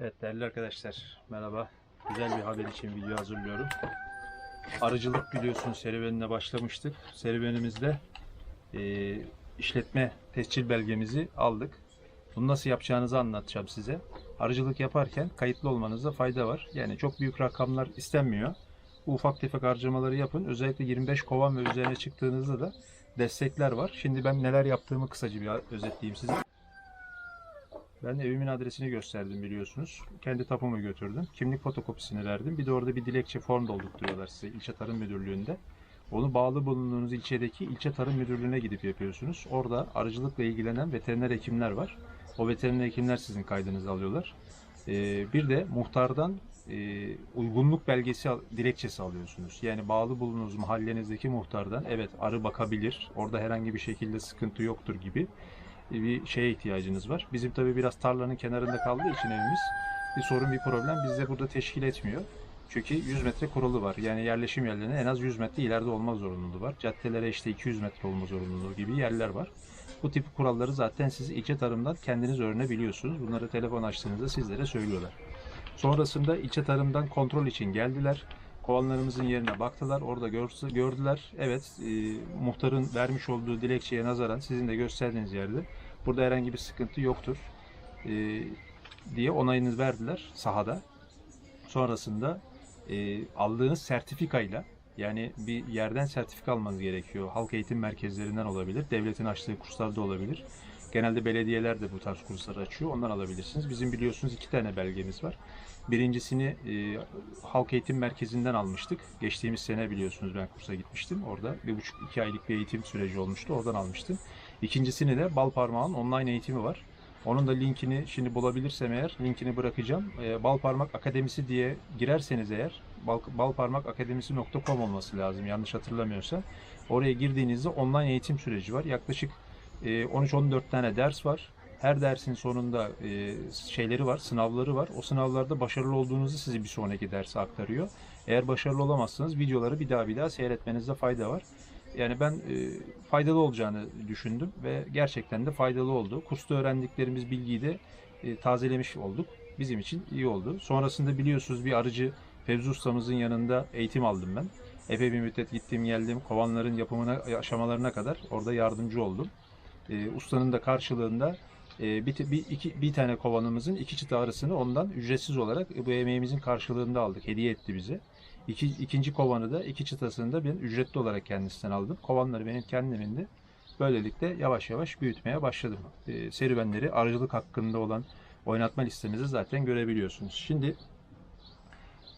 Evet değerli arkadaşlar merhaba. Güzel bir haber için video hazırlıyorum. Arıcılık biliyorsunuz serüvenine başlamıştık. Serüvenimizde e, işletme tescil belgemizi aldık. Bunu nasıl yapacağınızı anlatacağım size. Arıcılık yaparken kayıtlı olmanızda fayda var. Yani çok büyük rakamlar istenmiyor. Bu ufak tefek harcamaları yapın. Özellikle 25 kovan ve üzerine çıktığınızda da destekler var. Şimdi ben neler yaptığımı kısaca bir özetleyeyim size. Ben evimin adresini gösterdim biliyorsunuz. Kendi tapumu götürdüm. Kimlik fotokopisini verdim. Bir de orada bir dilekçe form doldurtuyorlar size ilçe tarım müdürlüğünde. Onu bağlı bulunduğunuz ilçedeki ilçe tarım müdürlüğüne gidip yapıyorsunuz. Orada arıcılıkla ilgilenen veteriner hekimler var. O veteriner hekimler sizin kaydınızı alıyorlar. Ee, bir de muhtardan e, uygunluk belgesi dilekçesi alıyorsunuz. Yani bağlı bulunduğunuz mahallenizdeki muhtardan evet arı bakabilir. Orada herhangi bir şekilde sıkıntı yoktur gibi bir şeye ihtiyacınız var. Bizim tabii biraz tarlanın kenarında kaldığı için evimiz bir sorun bir problem bizde burada teşkil etmiyor. Çünkü 100 metre kuralı var. Yani yerleşim yerlerine en az 100 metre ileride olma zorunluluğu var. Caddelere işte 200 metre olma zorunluluğu gibi yerler var. Bu tip kuralları zaten siz ilçe tarımdan kendiniz öğrenebiliyorsunuz. Bunları telefon açtığınızda sizlere söylüyorlar. Sonrasında ilçe tarımdan kontrol için geldiler. Kovanlarımızın yerine baktılar. Orada gördüler. Evet, e, muhtarın vermiş olduğu dilekçeye nazaran sizin de gösterdiğiniz yerde burada herhangi bir sıkıntı yoktur e, diye onayını verdiler sahada. Sonrasında e, aldığınız sertifikayla yani bir yerden sertifika almanız gerekiyor. Halk eğitim merkezlerinden olabilir, devletin açtığı kurslarda olabilir. Genelde belediyeler de bu tarz kursları açıyor. Ondan alabilirsiniz. Bizim biliyorsunuz iki tane belgemiz var. Birincisini e, halk eğitim merkezinden almıştık. Geçtiğimiz sene biliyorsunuz ben kursa gitmiştim. Orada bir buçuk iki aylık bir eğitim süreci olmuştu. Oradan almıştım. İkincisini de Balparmağın online eğitimi var. Onun da linkini şimdi bulabilirsem eğer linkini bırakacağım. E, Balparmak Akademisi diye girerseniz eğer bal, balparmakakademisi.com olması lazım yanlış hatırlamıyorsam. Oraya girdiğinizde online eğitim süreci var. Yaklaşık e, 13-14 tane ders var. Her dersin sonunda e, şeyleri var, sınavları var. O sınavlarda başarılı olduğunuzu sizi bir sonraki derse aktarıyor. Eğer başarılı olamazsanız videoları bir daha bir daha seyretmenizde fayda var. Yani ben e, faydalı olacağını düşündüm ve gerçekten de faydalı oldu. Kursta öğrendiklerimiz bilgiyi de e, tazelemiş olduk. Bizim için iyi oldu. Sonrasında biliyorsunuz bir arıcı Fevzi ustamızın yanında eğitim aldım ben. Epey bir müddet gittim geldim. Kovanların yapımına aşamalarına kadar orada yardımcı oldum. E, ustanın da karşılığında e, bir, bir, iki, bir tane kovanımızın iki çıta arısını ondan ücretsiz olarak e, bu emeğimizin karşılığında aldık. Hediye etti bize. İki, ikinci kovanı da iki çıtasını da ben ücretli olarak kendisinden aldım. Kovanları benim kendimin de böylelikle yavaş yavaş büyütmeye başladım. E, serüvenleri arıcılık hakkında olan oynatma listemizi zaten görebiliyorsunuz. Şimdi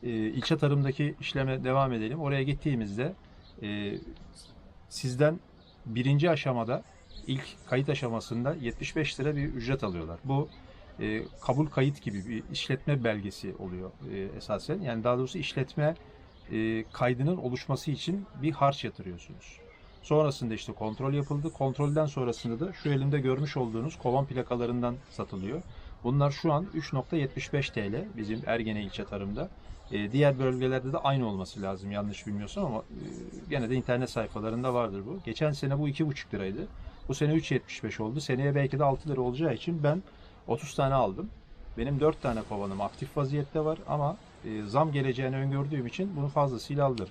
e, ilçe tarımdaki işleme devam edelim. Oraya gittiğimizde e, sizden birinci aşamada ilk kayıt aşamasında 75 lira bir ücret alıyorlar. Bu e, kabul kayıt gibi bir işletme belgesi oluyor e, esasen. Yani daha doğrusu işletme e, kaydının oluşması için bir harç yatırıyorsunuz. Sonrasında işte kontrol yapıldı. Kontrolden sonrasında da şu elimde görmüş olduğunuz kovan plakalarından satılıyor. Bunlar şu an 3.75 TL bizim Ergene ilçe tarımda. E, diğer bölgelerde de aynı olması lazım yanlış bilmiyorsam ama e, gene de internet sayfalarında vardır bu. Geçen sene bu 2.5 liraydı. Bu sene 3.75 oldu. Seneye belki de 6 lira olacağı için ben 30 tane aldım. Benim 4 tane kovanım aktif vaziyette var ama e, zam geleceğini öngördüğüm için bunu fazlasıyla aldım.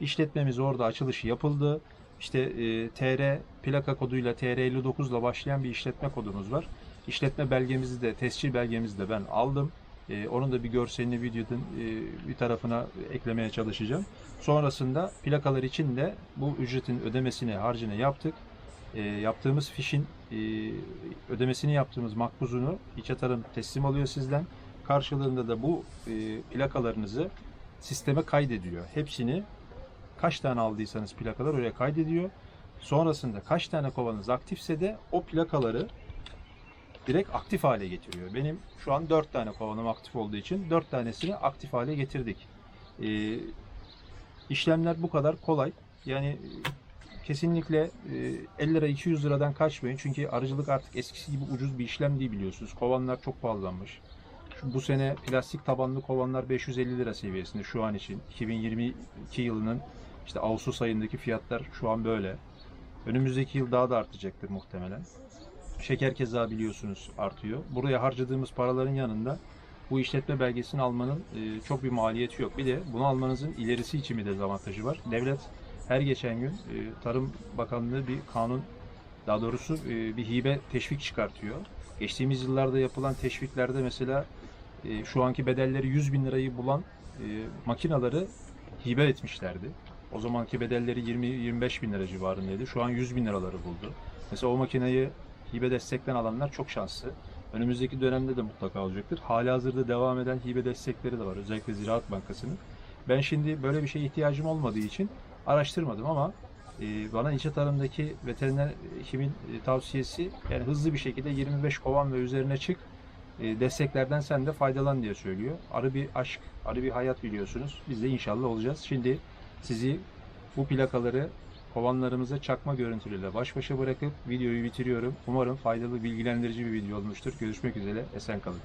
İşletmemiz orada açılışı yapıldı. İşte e, TR plaka koduyla TR59 ile başlayan bir işletme kodumuz var. İşletme belgemizi de tescil belgemizi de ben aldım. E, onun da bir görselini videonun e, bir tarafına eklemeye çalışacağım. Sonrasında plakalar için de bu ücretin ödemesini, harcını yaptık. E, yaptığımız fişin e, ödemesini yaptığımız makbuzunu İçe Tarım teslim alıyor sizden. Karşılığında da bu e, plakalarınızı sisteme kaydediyor. Hepsini kaç tane aldıysanız plakalar oraya kaydediyor. Sonrasında kaç tane kovanız aktifse de o plakaları direkt aktif hale getiriyor. Benim şu an 4 tane kovanım aktif olduğu için 4 tanesini aktif hale getirdik. Ee, işlemler bu kadar kolay. Yani e, kesinlikle e, 50 lira 200 liradan kaçmayın. Çünkü arıcılık artık eskisi gibi ucuz bir işlem değil biliyorsunuz. Kovanlar çok pahalanmış. Şu, bu sene plastik tabanlı kovanlar 550 lira seviyesinde şu an için. 2022 yılının işte Ağustos ayındaki fiyatlar şu an böyle. Önümüzdeki yıl daha da artacaktır muhtemelen. Şeker keza biliyorsunuz artıyor. Buraya harcadığımız paraların yanında bu işletme belgesini almanın e, çok bir maliyeti yok. Bir de bunu almanızın ilerisi için bir dezavantajı var. Devlet her geçen gün e, Tarım Bakanlığı bir kanun, daha doğrusu e, bir hibe teşvik çıkartıyor. Geçtiğimiz yıllarda yapılan teşviklerde mesela e, şu anki bedelleri 100 bin lirayı bulan e, makinaları hibe etmişlerdi. O zamanki bedelleri 20-25 bin lira civarındaydı. Şu an 100 bin liraları buldu. Mesela o makineyi hibe destekten alanlar çok şanslı. Önümüzdeki dönemde de mutlaka olacaktır. Halihazırda devam eden hibe destekleri de var. Özellikle Ziraat Bankası'nın. Ben şimdi böyle bir şeye ihtiyacım olmadığı için araştırmadım ama bana ilçe tarımdaki veteriner hekimin e, tavsiyesi yani hızlı bir şekilde 25 kovan ve üzerine çık e, desteklerden sen de faydalan diye söylüyor. Arı bir aşk, arı bir hayat biliyorsunuz. Biz de inşallah olacağız. Şimdi sizi bu plakaları kovanlarımıza çakma görüntüleriyle baş başa bırakıp videoyu bitiriyorum. Umarım faydalı, bilgilendirici bir video olmuştur. Görüşmek üzere, esen kalın.